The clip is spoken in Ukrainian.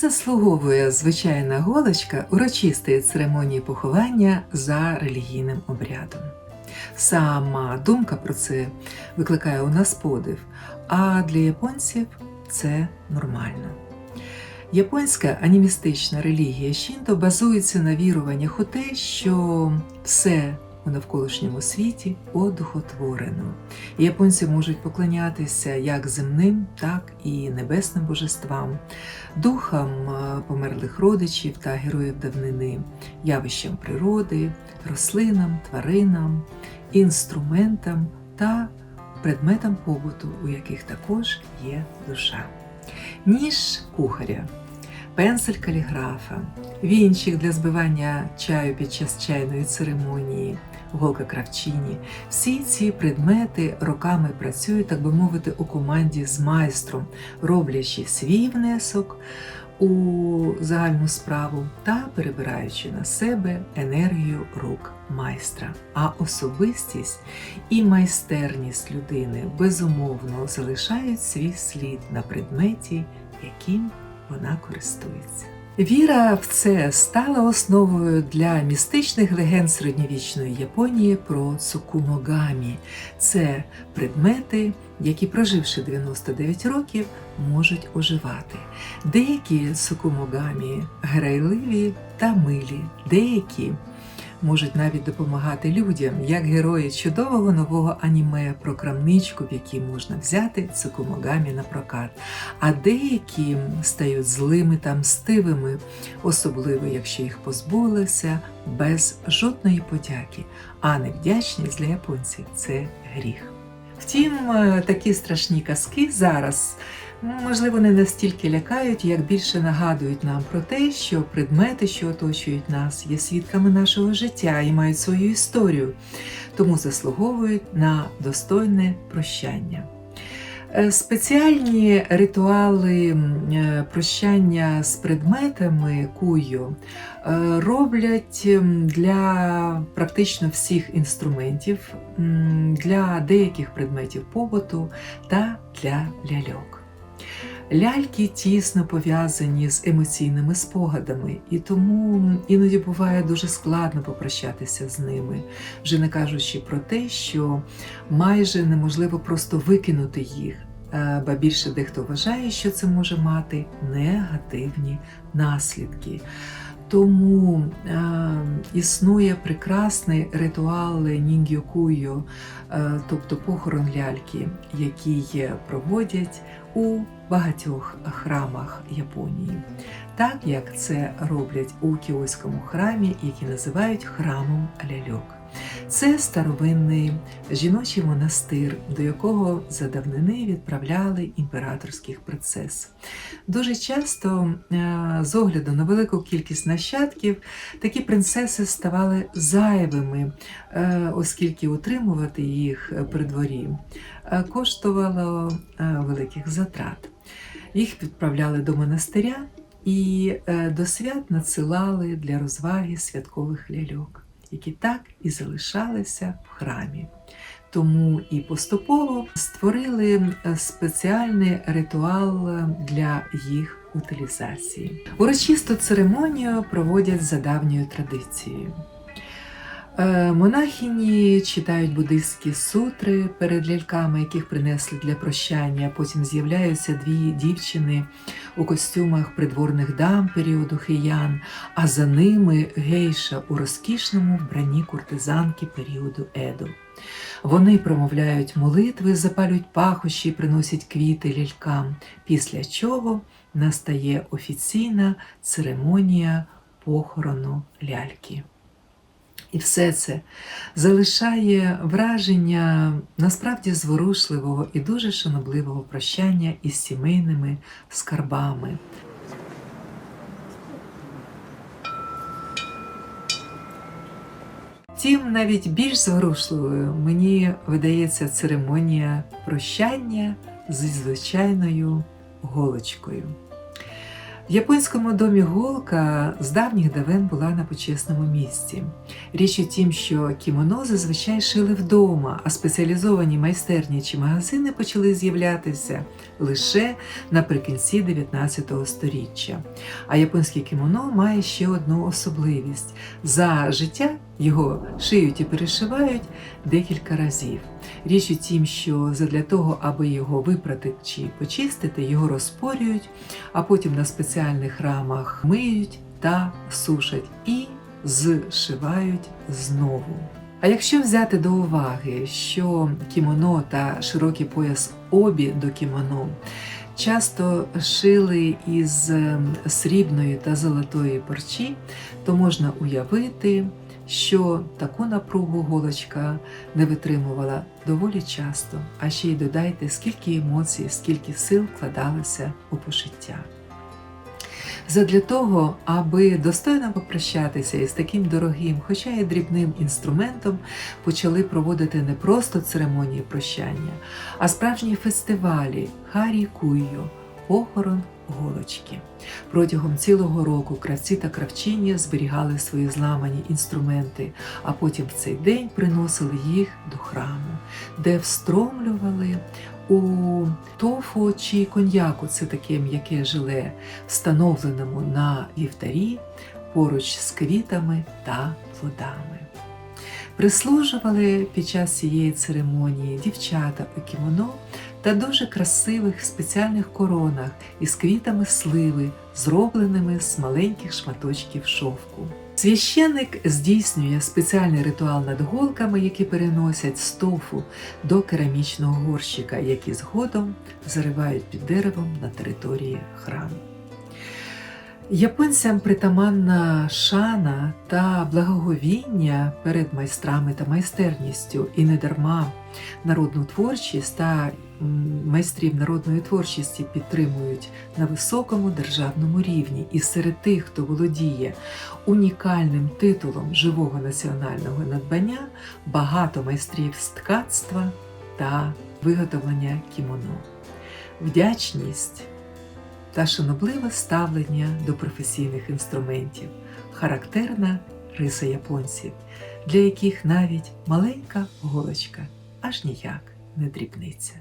заслуговує звичайна голочка урочистої церемонії поховання за релігійним обрядом? Сама думка про це викликає у нас подив, а для японців це нормально. Японська анімістична релігія Шінто базується на віруваннях у те, що все у навколишньому світі одухотворено. Японці можуть поклонятися як земним, так і небесним божествам, духам е, померлих родичів та героїв давнини, явищам природи, рослинам, тваринам, інструментам та предметам побуту, у яких також є душа. Ніж кухаря, пензель каліграфа, вінчик для збивання чаю під час чайної церемонії, голка кравчині. Всі ці предмети роками працюють, так би мовити, у команді з майстром, роблячи свій внесок у загальну справу та перебираючи на себе енергію рук майстра. А особистість і майстерність людини безумовно залишають свій слід на предметі, яким вона користується. Віра в це стала основою для містичних легенд середньовічної Японії про цукумогамі. Це предмети, які, проживши 99 років, можуть оживати. Деякі цукумогамі грайливі та милі, деякі можуть навіть допомагати людям, як герої чудового нового аніме про крамничку, в якій можна взяти цукумогамі на прокат. А деякі стають злими та мстивими, особливо якщо їх позбулися без жодної подяки. А невдячність для японців це гріх. Втім, е, такі страшні казки зараз можливо не настільки лякають, як більше нагадують нам про те, що предмети, що оточують нас, є свідками нашого життя і мають свою історію, тому заслуговують на достойне прощання. Е, Спеціальні ритуали е, прощання з предметами кую е, роблять для практично всіх інструментів, для деяких предметів побуту та для ляльок. Ляльки тісно пов'язані з емоційними спогадами, і тому іноді буває дуже складно попрощатися з ними, вже не кажучи про те, що майже неможливо просто викинути їх, е, ба більше дехто вважає, що це може мати негативні наслідки. Тому е, існує прекрасний ритуал ніндюкую, е, тобто похорон ляльки, який проводять у багатьох храмах Японії, так як це роблять у Кіоському храмі, який називають храмом ляльок. Це старовинний жіночий монастир, до якого за давнини відправляли імператорських принцес. Дуже часто, е, з огляду на велику кількість нащадків, такі принцеси ставали зайвими, е, оскільки утримувати їх при дворі е, коштувало великих затрат. Їх відправляли до монастиря і до свят надсилали для розваги святкових ляльок які так і залишалися в храмі. Тому і поступово створили спеціальний ритуал для їх утилізації. Урочисту церемонію проводять за давньою традицією. Е, Монахині читають буддистські сутри перед ляльками, яких принесли для прощання. Потім з'являються дві дівчини у костюмах придворних дам періоду хиян, а за ними гейша у розкішному вбранні куртизанки періоду Еду. Вони промовляють молитви, запалюють пахощі, приносять квіти лялькам, після чого настає офіційна церемонія похорону ляльки. І все це залишає враження насправді зворушливого і дуже шанобливого прощання із сімейними скарбами. Втім, навіть більш зворушливою мені видається церемонія прощання зі звичайною голочкою. В японському домі голка з давніх давен була на почесному місці. Річ у тім, що кімоно зазвичай шили вдома, а спеціалізовані майстерні чи магазини почали з'являтися лише наприкінці 19 століття. А японське кімоно має ще одну особливість: за життя його шиють і перешивають декілька разів. Річ у тім, що задля того, аби його випрати чи почистити, його розпорюють, а потім на спеціальних рамах миють та сушать і зшивають знову. А якщо взяти до уваги, що кімоно та широкий пояс обі до кімоно часто шили із ем, срібної та золотої парчі, то можна уявити, що таку напругу голочка не витримувала доволі часто, а ще й додайте, скільки емоцій, скільки сил вкладалося у пошиття. Задля того, аби достойно попрощатися із таким дорогим, хоча й дрібним інструментом, почали проводити не просто церемонії прощання, а справжні фестивалі Харі Куйо, похорон голочки. Протягом цілого року кравці та кравчині зберігали свої зламані інструменти, а потім в цей день приносили їх до храму, де встромлювали у тофу чи коньяку, це таке м'яке желе, встановленому на вівтарі поруч з квітами та плодами. Прислужували під час цієї церемонії дівчата у кімоно та дуже красивих спеціальних коронах із квітами сливи, зробленими з маленьких шматочків шовку. Священник здійснює спеціальний ритуал над голками, які переносять з тофу до керамічного горщика, які згодом заривають під деревом на території храму. Японцям притаманна шана та благоговіння перед майстрами та майстерністю, і недарма народну творчість та майстрів народної творчості підтримують на високому державному рівні. І серед тих, хто володіє унікальним титулом живого національного надбання, багато майстрів з ткацтва та виготовлення кімоно. Вдячність та шанобливе ставлення до професійних інструментів, характерна риса японців, для яких навіть маленька голочка аж ніяк не дрібниця.